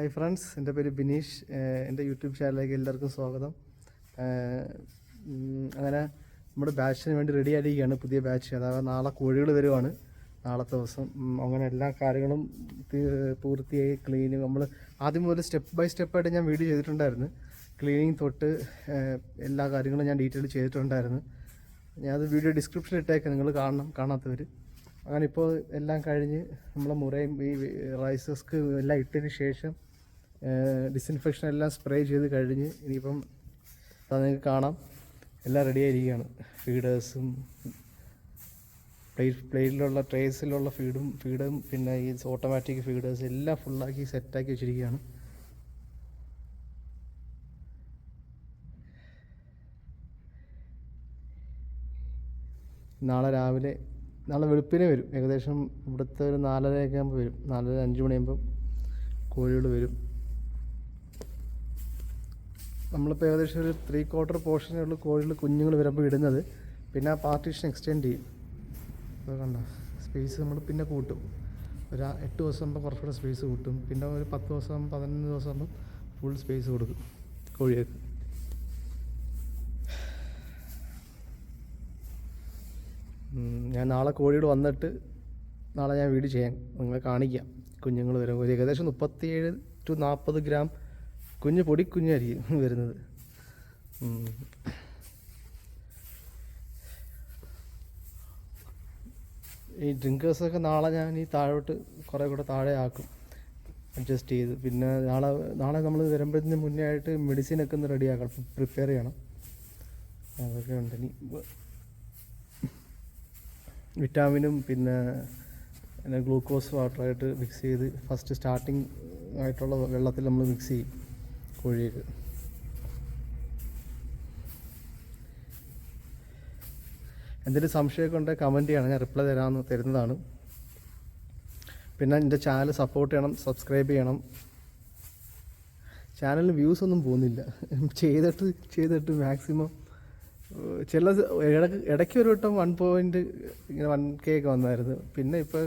Hi friends എന്റെ പേര് ബിനീഷ്. എന്റെ യൂട്യൂബ് ചാനലിലേക്ക് എല്ലാവർക്കും സ്വാഗതം. അങ്ങനെ നമ്മുടെ ബാച്ചിന് വേണ്ടി റെഡി ആയിരിക്കുകയാണ് പുതിയ ബാച്ച്. അതായത് നാളെ കോഴികൾ വരുവാണ്. നാളത്തെ ദിവസം. അങ്ങനെ എല്ലാ കാര്യങ്ങളും പൂർത്തിയായി ക്ലീനിങ് നമ്മൾ ആദ്യം മുതൽ സ്റ്റെപ്പ് ബൈ സ്റ്റെപ്പായിട്ട് ഞാൻ വീഡിയോ ചെയ്തിട്ടുണ്ടായിരുന്നു. ക്ലീനിങ് തൊട്ട് എല്ലാ കാര്യങ്ങളും ഞാൻ ഡീറ്റെയിൽ ചെയ്തിട്ടുണ്ടായിരുന്നു. ഞാൻ ഞാനത് വീഡിയോ ഡിസ്ക്രിപ്ഷനിൽ ഇട്ടേക്കാം. നിങ്ങൾ കാണണം കാണാത്തവർ അങ്ങനെ ഇപ്പോൾ എല്ലാം കഴിഞ്ഞ് നമ്മൾ മുറയും ഈ റൈസസ്ക്ക് എല്ലാം ഇട്ടതിന് ശേഷം ഡിസിൻഫെക്ഷൻ എല്ലാം സ്പ്രേ ചെയ്ത് കഴിഞ്ഞ് ഇനിയിപ്പം അത് നിങ്ങൾക്ക് കാണാം. എല്ലാം റെഡി ആയിരിക്കുകയാണ്. ഫീഡേഴ്സും പ്ലേറ്റ് പ്ലേറ്റിലുള്ള ട്രേസിലുള്ള ഫീഡും ഫീഡും പിന്നെ ഈ ഓട്ടോമാറ്റിക് ഫീഡേഴ്സ് എല്ലാം ഫുള്ളാക്കി സെറ്റാക്കി വെച്ചിരിക്കുകയാണ്. നാളെ രാവിലെ നാളെ വെളുപ്പിനെ വരും. ഏകദേശം ഇവിടുത്തെ ഒരു നാലരയൊക്കെ ആകുമ്പോൾ വരും. നാലര അഞ്ച് മണിയാകുമ്പം കോഴികൾ വരും. നമ്മളിപ്പോൾ ഏകദേശം ഒരു ത്രീ ക്വാർട്ടർ പോർഷനേ ഉള്ളൂ കോഴികൾ കുഞ്ഞുങ്ങൾ വരുമ്പോൾ ഇടുന്നത്. പിന്നെ ആ പാർട്ടീഷൻ എക്സ്റ്റെൻഡ് ചെയ്യും. അത് കണ്ട? സ്പേസ് നമ്മൾ പിന്നെ കൂട്ടും. ഒരു എട്ട് ദിവസം ആകുമ്പോൾ കുറച്ചുകൂടെ സ്പേസ് കൂട്ടും. പിന്നെ ഒരു പത്ത് ദിവസം പതിനൊന്ന് ദിവസം ആകുമ്പോൾ ഫുൾ സ്പേസ് കൊടുക്കും കോഴികൾക്ക്. ഞാൻ നാളെ കോഴിയോട് വന്നിട്ട് നാളെ ഞാൻ വീഡിയോ ചെയ്യാം. നിങ്ങളെ കാണിക്കാം. കുഞ്ഞുങ്ങൾ വരും ഒരു ഏകദേശം മുപ്പത്തിയേഴ് ടു നാൽപ്പത് ഗ്രാം കുഞ്ഞ് പൊടി കുഞ്ഞായിരിക്കും വരുന്നത്. ഈ ഡ്രിങ്കേഴ്സൊക്കെ നാളെ ഞാൻ ഈ താഴോട്ട് കുറേ കൂടെ താഴെ ആക്കും. അഡ്ജസ്റ്റ് ചെയ്ത്. പിന്നെ നാളെ നാളെ നമ്മൾ വരുമ്പോഴത്തിന് മുന്നേ ആയിട്ട് മെഡിസിനൊക്കെ ഒന്ന് റെഡിയാക്കണം പ്രിപ്പയർ ചെയ്യണം. അതൊക്കെ ഉണ്ട്. ഇനി വിറ്റാമിനും പിന്നെ പിന്നെ ഗ്ലൂക്കോസ് വാട്ടറായിട്ട് മിക്സ് ചെയ്ത് ഫസ്റ്റ് സ്റ്റാർട്ടിങ് ആയിട്ടുള്ള വെള്ളത്തിൽ നമ്മൾ മിക്സ് ചെയ്യും. കോഴിക്ക് എന്തെങ്കിലും സംശയമൊക്കെ ഉണ്ടെങ്കിൽ കമന്റ് ചെയ്യണം. ഞാൻ റിപ്ലൈ തരാമെന്ന് തരുന്നതാണ്. പിന്നെ എന്റെ ചാനൽ സപ്പോർട്ട് ചെയ്യണം സബ്സ്ക്രൈബ് ചെയ്യണം. ചാനലിന് വ്യൂസ് ഒന്നും പോകുന്നില്ല. ചെയ്തിട്ട് ചെയ്തിട്ട് മാക്സിമം ചില ഇടയ്ക്ക് ഇടയ്ക്ക് ഒരു വട്ടം വൺ പോയിന്റ് ഇങ്ങനെ വൺ കെ ഒക്കെ വന്നായിരുന്നു. പിന്നെ ഇപ്പോൾ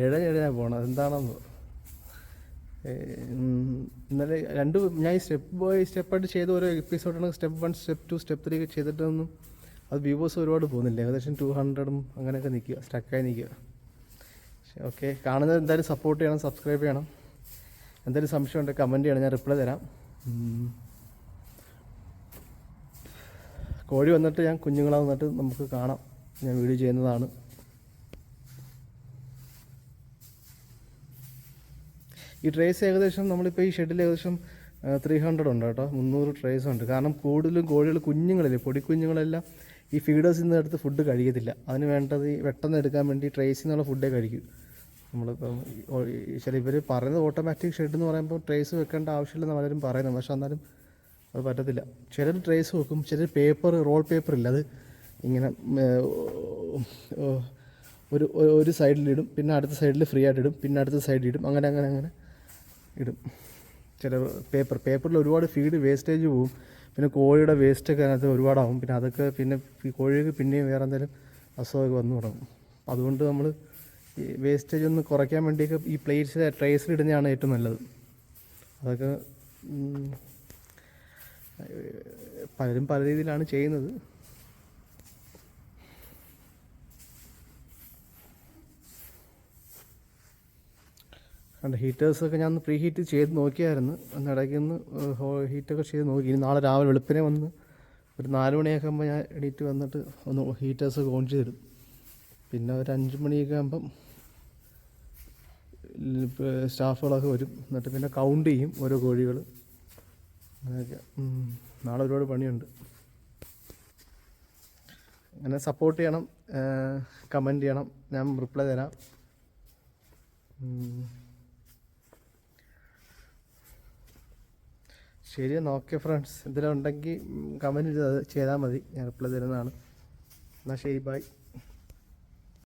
എഴഞ്ഞെഴഞ്ഞാ പോകണം അതെന്താണെന്ന് ഇന്നലെ രണ്ട് ഞാൻ ഈ സ്റ്റെപ്പ് ബൈ സ്റ്റെപ്പായിട്ട് ചെയ്ത ഓരോ എപ്പിസോഡാണ് step one step two step three ഒക്കെ ചെയ്തിട്ടൊന്നും അത് വ്യൂവേഴ്സ് ഒരുപാട് പോകുന്നില്ല. ഏകദേശം ടു ഹൺഡ്രഡും അങ്ങനെയൊക്കെ നിൽക്കുക സ്റ്റക്കായി നിൽക്കുക. ഓക്കെ. കാണുന്നത് എന്തായാലും സപ്പോർട്ട് ചെയ്യണം സബ്സ്ക്രൈബ് ചെയ്യണം. എന്തെങ്കിലും സംശയം ഉണ്ടെങ്കിൽ കമന്റ് ചെയ്യണം. ഞാൻ റിപ്ലൈ തരാം. കോഴി വന്നിട്ട് ഞാൻ കുഞ്ഞുങ്ങളെ വന്നിട്ട് നമുക്ക് കാണാം. ഞാൻ വീഡിയോ ചെയ്യുന്നതാണ്. ഈ ട്രേസ് ഏകദേശം നമ്മളിപ്പോൾ ഈ ഷെഡിൽ ഏകദേശം ത്രീ ഹൺഡ്രഡ് ഉണ്ട് കേട്ടോ. മുന്നൂറ് ട്രേസ് ഉണ്ട്. കാരണം കൂടുതലും കോഴികൾ കുഞ്ഞുങ്ങളില്ലേ പൊടിക്കുഞ്ഞുങ്ങളെല്ലാം ഈ ഫീഡേഴ്സിൽ നിന്ന് എടുത്ത് ഫുഡ് കഴിക്കത്തില്ല. അതിന് വേണ്ടത് പെട്ടെന്ന് എടുക്കാൻ വേണ്ടി ട്രേസിൽ നിന്നുള്ള ഫുഡേ കഴിക്കും. നമ്മളിപ്പം ചില ഇവർ പറയുന്നത് ഓട്ടോമാറ്റിക് ഷെഡ് എന്ന് പറയുമ്പോൾ ട്രേസ് വെക്കേണ്ട ആവശ്യമില്ലെന്ന് പലരും പറയുന്നത് പക്ഷെ എന്നാലും അത് പറ്റത്തില്ല. ചിലർ ട്രേസ് വെക്കും ചിലർ പേപ്പർ റോൾ പേപ്പർ ഇല്ല. അത് ഇങ്ങനെ ഒരു- ഒരു സൈഡിലിടും പിന്നെ അടുത്ത സൈഡിൽ ഫ്രീ ആയിട്ട് ഇടും പിന്നെ അടുത്ത സൈഡിൽ ഇടും അങ്ങനെ അങ്ങനെ അങ്ങനെ. ഇടും. ചില പേപ്പർ പേപ്പറിൽ ഒരുപാട് ഫീഡ് വേസ്റ്റേജ് പോവും. പിന്നെ കോഴിയുടെ വേസ്റ്റൊക്കെ അതിനകത്ത് ഒരുപാടാവും. പിന്നെ അതൊക്കെ പിന്നെ കോഴിക്ക് പിന്നെയും വേറെ എന്തെങ്കിലും അസുഖമൊക്കെ വന്നു തുടങ്ങും. അതുകൊണ്ട് നമ്മൾ ഈ വേസ്റ്റേജ് ഒന്ന് കുറയ്ക്കാൻ വേണ്ടിയൊക്കെ ഈ പ്ലേറ്റ്സ് ട്രേസിൽ ഇടുന്നതാണ് ഏറ്റവും നല്ലത്. അതൊക്കെ പലരും പല രീതിയിലാണ് ചെയ്യുന്നത്. കണ്ട ഹീറ്റേഴ്സൊക്കെ ഞാൻ പ്രീ ഹീറ്റ് ചെയ്ത് നോക്കിയായിരുന്നു. അന്ന് ഇടയ്ക്ക് ഒന്ന് ഹീറ്റൊക്കെ ചെയ്ത് നോക്കി. ഇനി നാളെ രാവിലെ വെളുപ്പിനെ വന്ന് ഒരു നാല് മണിയൊക്കെ ആകുമ്പോൾ ഞാൻ എണീറ്റ് വന്നിട്ട് ഒന്ന് ഹീറ്റേഴ്സൊക്കെ ഓൺ ചെയ്തിടും പിന്നെ ഒരു അഞ്ച് മണിയൊക്കെ ആകുമ്പം സ്റ്റാഫുകളൊക്കെ വരും. എന്നിട്ട് പിന്നെ കൗണ്ട് ചെയ്യും ഓരോ കോഴികൾ അങ്ങനെയൊക്കെ. നാളെ ഒരുപാട് പണിയുണ്ട്. അങ്ങനെ സപ്പോർട്ട് ചെയ്യണം കമന്റ് ചെയ്യണം. ഞാൻ റിപ്ലൈ തരാം. ശരി എന്നാൽ ഓക്കെ ഫ്രണ്ട്സ് എന്തെങ്കിലും ഉണ്ടെങ്കിൽ കമന്റ് ചെയ്താൽ മതി. ഞാൻ റിപ്ലൈ തരുന്നതാണ്. എന്നാൽ ശരി ബൈ